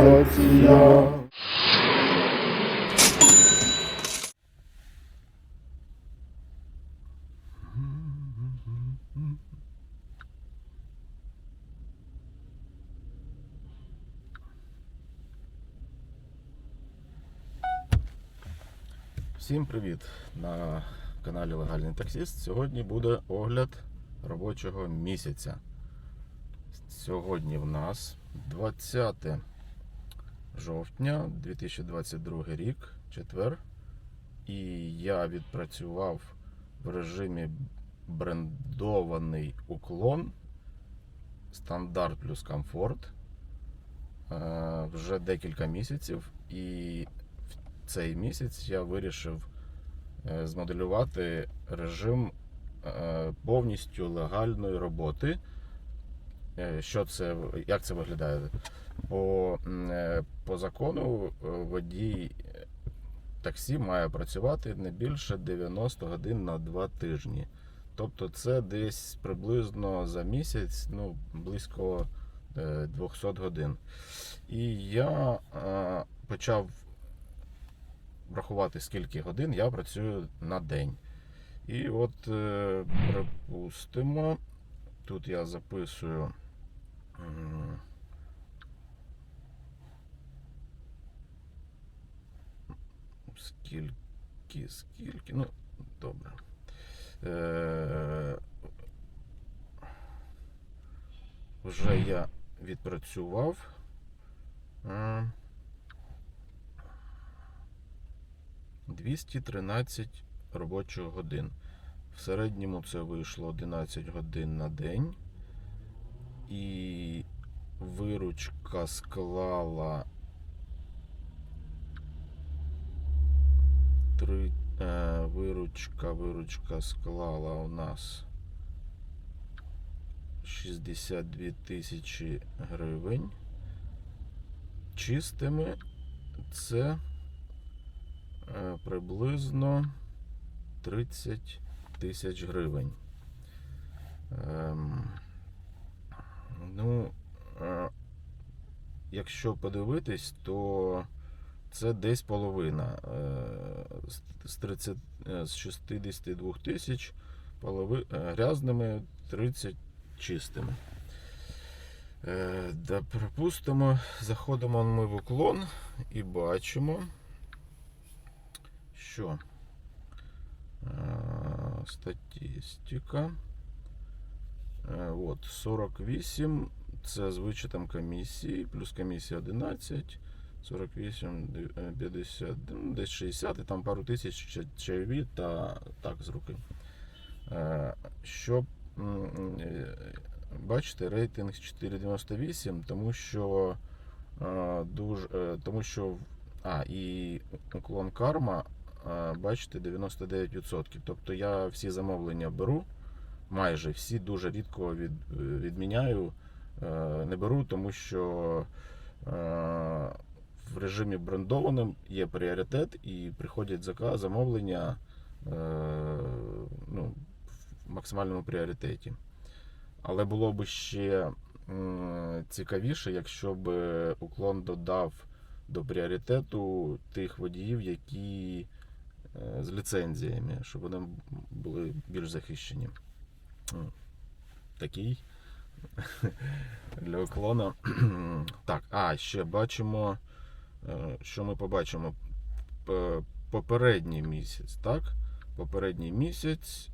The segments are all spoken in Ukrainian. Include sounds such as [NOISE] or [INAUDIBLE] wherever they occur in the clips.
Росія. Всім привіт на каналі Легальний Таксіст. Сьогодні буде огляд робочого місяця. Сьогодні в нас 20 жовтня 2022 рік, четвер. І я відпрацював в режимі брендований уклон стандарт плюс комфорт е, вже декілька місяців. І в цей місяць я вирішив е, змоделювати режим е, повністю легальної роботи. Е, Що це, як це виглядає? По, е, по закону е, водій таксі має працювати не більше 90 годин на 2 тижні. Тобто це десь приблизно за місяць, ну, близько е, 200 годин. І я почав врахувати, скільки годин я працюю на день. І от, припустимо, тут я записую. Скільки, скільки, ну, добре. Е, вже я відпрацював. Е, 213 робочих годин. В середньому це вийшло 11 годин на день. І виручка склала 3, е, виручка, виручка склала у нас 62 тисячі гривень. Чистими це е, приблизно 30 тисяч гривень. Ем, ну, е, якщо подивитись, то це десь половина. Е, з- з 30, е, з 62 тисяч полови, е, грязними 30 чистими. Да, припустимо, заходимо ми в уклон і бачимо, що статистика. Е, От 48 це з вичетом комісії, плюс комісія 11, 48, е, 50, ну, десь 60 і там пару тисяч чайові та так з руки. Е, Щоб е, бачите, рейтинг 4,98, тому що дуже тому що а, і уклон карма, бачите, 99%. Тобто я всі замовлення беру, майже всі дуже рідко від, відміняю. Е, Не беру, тому що е, в режимі брендованим є пріоритет і приходять зака- замовлення е, ну, в максимальному пріоритеті. Але було б ще цікавіше, якщо б уклон додав до пріоритету тих водіїв, які з ліцензіями, щоб вони були більш захищені. Такий [LAUGHS] для уклона. [CLEARS THROAT] Так, а ще бачимо, е, що ми побачимо. Попередній місяць, так? Попередній місяць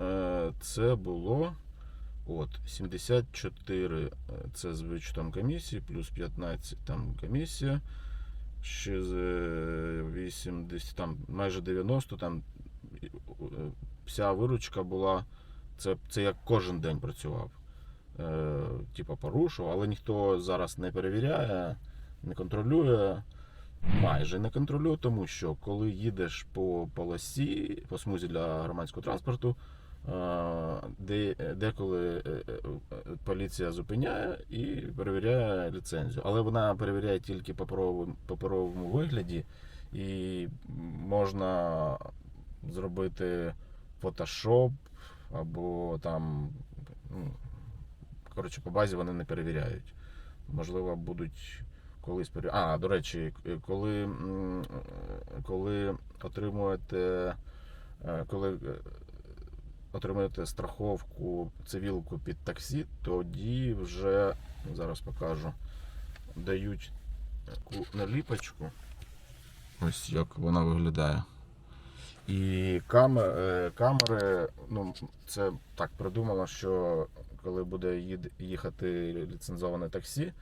е, це було от 74 е, це з вичетом комісії, плюс 15 там комісія. Ще з е, 80, там майже 90, там вся виручка була. Це, це як кожен день працював. Е, типа порушував, але ніхто зараз не перевіряє, не контролює. Майже не контролює, тому що коли їдеш по полосі, по смузі для громадського транспорту, е, де, деколи е, е, поліція зупиняє і перевіряє ліцензію. Але вона перевіряє тільки паперовому, паперовому вигляді, і можна зробити фотошоп або там. ну, Коротше, по базі вони не перевіряють. Можливо, будуть колись пере... А, до речі, коли, коли отримуєте, е, коли е, отримуєте страховку цивілку під таксі, тоді вже зараз покажу. Дають таку наліпочку. Ось як вона виглядає. І камери, камери, ну це так придумано, що коли буде їхати ліцензоване таксі,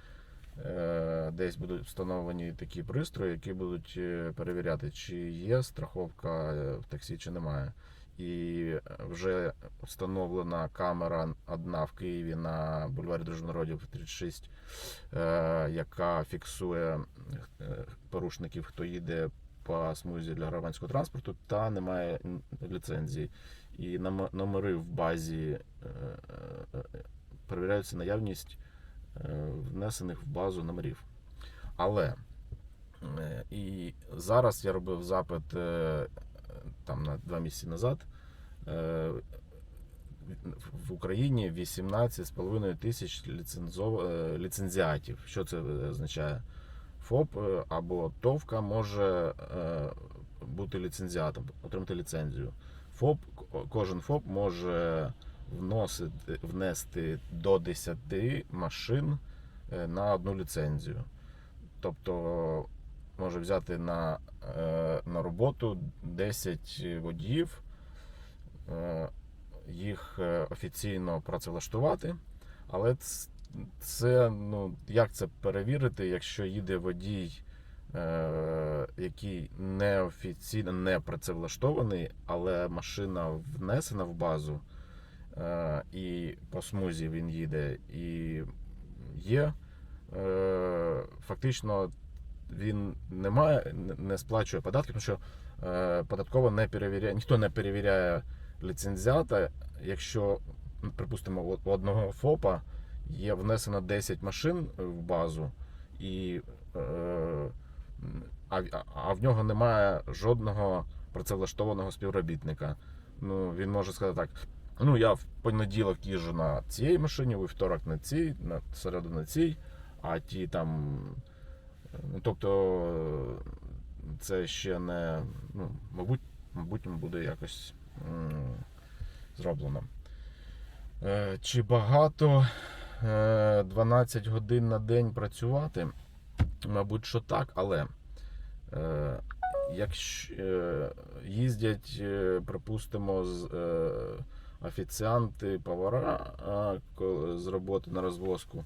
е, десь будуть встановлені такі пристрої, які будуть е, перевіряти, чи є страховка е, в таксі, чи немає. І вже встановлена камера одна в Києві на бульварі Дружби народів 36, е, яка фіксує е, порушників, хто їде по смузі для громадського транспорту, та немає м, ліцензії. І номери в базі е, е, е, перевіряються наявність внесених в базу номерів. Але і зараз я робив запит там на два місяці назад. В Україні 18,5 тисяч ліцензіатів. Що це означає? ФОП е, або ТОВКа може е, бути ліцензіатом, отримати ліцензію. ФОП, кожен ФОП може вносити, внести до 10 машин е, на одну ліцензію. Тобто може взяти на, на роботу 10 водіїв, їх офіційно працевлаштувати, але ц- це ну як це перевірити, якщо їде водій, е, який неофіційно не працевлаштований, але машина внесена в базу, е, і по смузі він їде, і є. Е, фактично він не має, не- сплачує податки, тому що е, податково не перевіряє, ніхто не перевіряє ліцензіата, якщо, припустимо, одного ФОПа є внесено 10 машин в базу, і, е, а, а- в нього немає жодного працевлаштованого співробітника. Ну, він може сказати так. Ну, я в понеділок їжджу на цій машині, у вівторок на цій, на середу на цій, а ті там. е, Ну, тобто, е, це ще не. Ну, мабуть, мабуть, буде якось м, зроблено. Е, Чи багато е, 12 годин на день працювати? Мабуть, що так, але е, якщо е, їздять, е, припустимо, з е, офіціанти, повара з роботи на розвозку,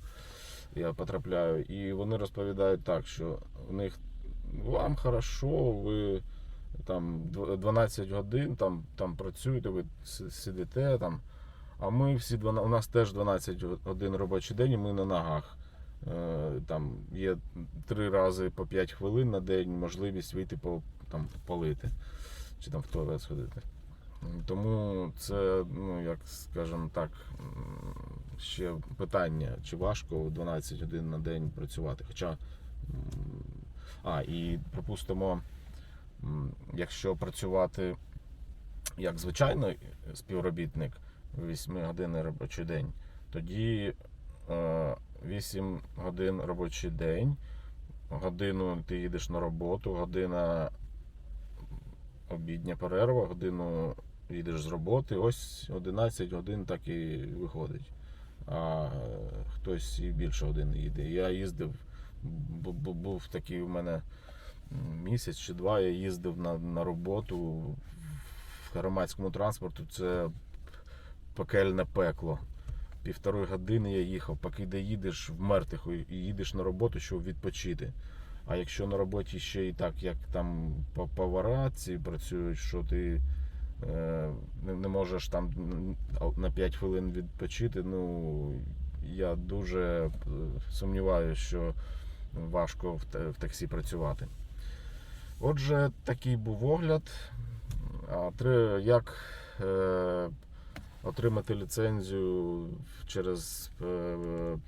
я потрапляю, і вони розповідають так, що у них вам хорошо, ви там 12 годин там, там працюєте, ви сидите там. А ми всі 12, у нас теж 12 годин робочий день, і ми на ногах. Е, Там є три рази по 5 хвилин на день можливість вийти по там полити чи там в туалет сходити. Тому це, ну як скажемо так, ще питання, чи важко 12 годин на день працювати. Хоча, а, і припустимо, якщо працювати як звичайний співробітник, 8 годин робочий день, тоді е, 8 годин робочий день, годину ти їдеш на роботу, година обідня перерва, годину їдеш з роботи, ось 11 годин так і виходить. А е, хтось і більше годин їде. Я їздив, бу- бу- був такий у мене місяць чи два, я їздив на, на роботу в громадському транспорту. Це пекельне пекло. Півтори години я їхав, поки доїдеш в Мертиху і їдеш на роботу, щоб відпочити. А якщо на роботі ще і так, як там по повара працюють, що ти е, не, можеш там на 5 хвилин відпочити, ну я дуже е, сумніваюся, що важко в, таксі працювати. Отже, такий був огляд. А, як е, отримати ліцензію через, е, е,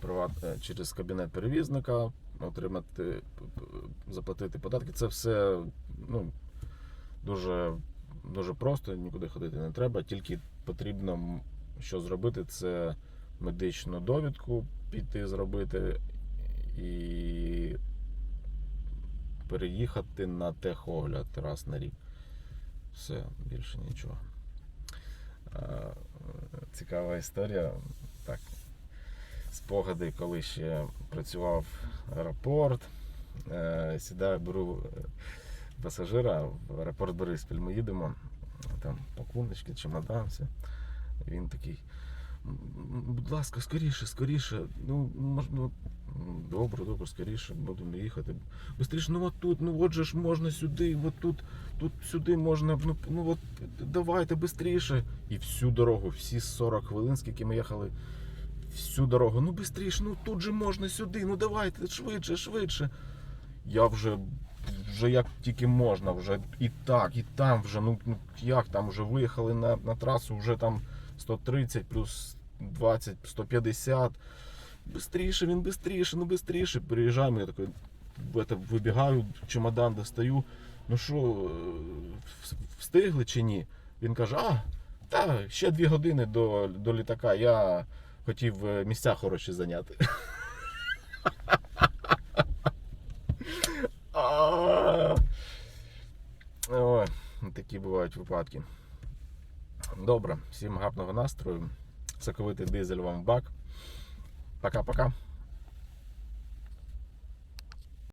приват, е, через кабінет перевізника, отримати, заплатити податки. Це все ну, дуже, дуже просто, нікуди ходити не треба. Тільки потрібно що зробити, це медичну довідку піти зробити і переїхати на техогляд раз на рік. Все, більше нічого. Цікава історія. Так, спогади, коли ще працював аеропорт. Е, Сідаю, беру е, пасажира в аеропорт Бориспіль. Ми їдемо, там пакуночки, чемодан, все. Він такий. Будь ласка, скоріше, скоріше. Ну, мож, ну, добре, добре, скоріше, будемо їхати. Бистріше, ну от тут, ну от же ж можна сюди, от тут, тут сюди можна, ну, ну от давайте швидше. І всю дорогу, всі 40 хвилин, скільки ми їхали, всю дорогу, ну швидше, ну тут же можна сюди, ну давайте, швидше, швидше. Я вже, вже як тільки можна, вже і так, і там вже, ну ну, як там вже виїхали на, на трасу, вже там 130 плюс 20, 150. Бистріше, він бистріше, ну бистріше. Приїжджаємо, я такий это, вибігаю, чемодан достаю. Ну що, встигли чи ні? Він каже, а, та ще дві години до, до літака. Я хотів е, місця хороші зайняти. [LAUGHS] Такі бувають випадки. Добре, всім гарного настрою. Соковитий дизель вам в бак. Пока-пока.